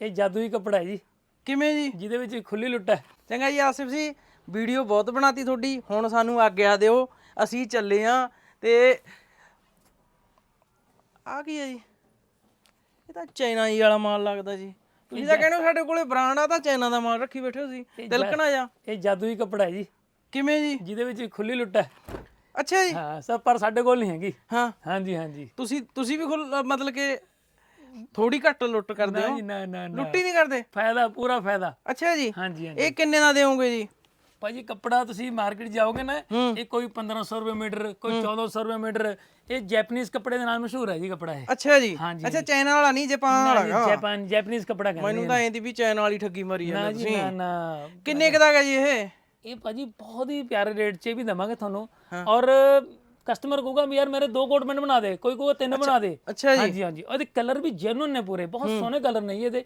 ਇਹ ਜਾਦੂਈ ਕੱਪੜਾ ਹੈ ਜੀ। ਕਿਵੇਂ ਜੀ? ਜਿਹਦੇ ਵਿੱਚ ਖੁੱਲੀ ਲੁੱਟ ਹੈ। ਚੰਗਾ ਜੀ ਆਸਿਫ ਜੀ ਵੀਡੀਓ ਬਹੁਤ ਬਣਾਤੀ ਤੁਹਾਡੀ। ਹੁਣ ਸਾਨੂੰ ਆਗਿਆ ਦਿਓ। ਅਸੀਂ ਚੱਲੇ ਆ ਤੇ ਆ ਕੀ ਹੈ ਜੀ? ਇਹ ਤਾਂ ਚਾਈਨਾ ਹੀ ਵਾਲਾ ਮਾਲ ਲੱਗਦਾ ਜੀ। ਤੁਸੀਂ ਤਾਂ ਕਹਿੰਦੇ ਹੋ ਸਾਡੇ ਕੋਲੇ ਬ੍ਰਾਂਡ ਆ ਤਾਂ ਚਾਈਨਾ ਦਾ ਮਾਲ ਰੱਖੀ ਬੈਠੇ ਹੋ ਸੀ ਤਿਲਕਣਾ ਜਾ। ਇਹ ਜਾਦੂਈ ਕੱਪੜਾ ਹੈ ਜੀ। ਕਿਵੇਂ ਜੀ? ਜਿਹਦੇ ਵਿੱਚ ਖੁੱਲੀ ਲੁੱਟ ਹੈ। ਅੱਛਾ ਜੀ। ਹਾਂ ਸਭ ਪਰ ਸਾਡੇ ਕੋਲ ਨਹੀਂ ਹੈਗੀ। ਹਾਂ। ਹਾਂਜੀ ਹਾਂਜੀ। ਤੁਸੀਂ ਤੁਸੀਂ ਵੀ ਖੁੱਲ- ਮਤਲਬ ਕਿ ਥੋੜੀ ਘੱਟ ਲੁੱਟ ਕਰਦੇ ਹੋ? ਨਾ ਨਾ ਨਾ। ਲੁੱਟੀ ਨਹੀਂ ਕਰਦੇ? ਫਾਇਦਾ ਪੂਰਾ ਫਾਇਦਾ। ਅੱਛਾ ਜੀ। ਹਾਂਜੀ ਹਾਂਜੀ। ਇਹ ਕਿੰਨੇ ਦਾ ਦੇਵੋਗੇ ਜੀ? ਭਾਜੀ ਕੱਪੜਾ ਤੁਸੀਂ ਮਾਰਕੀਟ ਜਾਓਗੇ ਨਾ ਇਹ ਕੋਈ 1500 ਰੁਪਏ ਮੀਟਰ ਕੋਈ 1400 ਰੁਪਏ ਮੀਟਰ ਇਹ ਜੈਪਨੀਜ਼ ਕੱਪੜੇ ਦੇ ਨਾਲ ਮਸ਼ਹੂਰ ਹੈ ਜੀ ਕੱਪੜਾ ਇਹ। ਅੱਛਾ ਜੀ। ਅੱਛਾ ਚਾਈਨਾ ਵਾਲਾ ਨਹੀਂ ਜਾਪਾਨ ਵਾਲਾ ਹੈਗਾ। ਜਾਪਾਨ ਜੈਪਨੀਜ਼ ਕੱਪੜਾ ਕਹਿੰਦੇ ਮੈਨੂੰ ਤਾਂ ਐਂ ਦੀ ਵੀ ਚਾਈਨਾ ਵਾਲੀ ਠੱਗੀ ਮਾਰੀ ਜੀ ਤੁਸੀਂ। ਨਾ ਨਾ। ਕਿੰਨੇ ਕੁ ਦਾ ਹੈਗਾ ਜੀ ਇਹ? ਇਹ ਭਾਜੀ ਬਹੁਤ ਹੀ ਪਿਆਰੇ ਰੇਟ 'ਚ ਵੀ ਦਵਾਂਗੇ ਤੁਹਾਨੂੰ। ਔਰ ਕਸਟਮਰ ਕਹੂਗਾ ਵੀ ਯਾਰ ਮੇਰੇ ਦੋ ਕੋਟ ਮੈਂਟ ਬਣਾ ਦੇ ਕੋਈ ਕਹੂਗਾ ਤਿੰਨ ਬਣਾ ਦੇ। ਅੱਛਾ ਜੀ। ਹਾਂਜੀ ਹਾਂਜੀ। ਉਹਦੇ ਕਲਰ ਵੀ ਜੈਨੂਨ ਨੇ ਪੂਰੇ ਬਹੁਤ ਸੋਹਣੇ ਕਲਰ ਨੇ ਜੀ ਇਹਦੇ।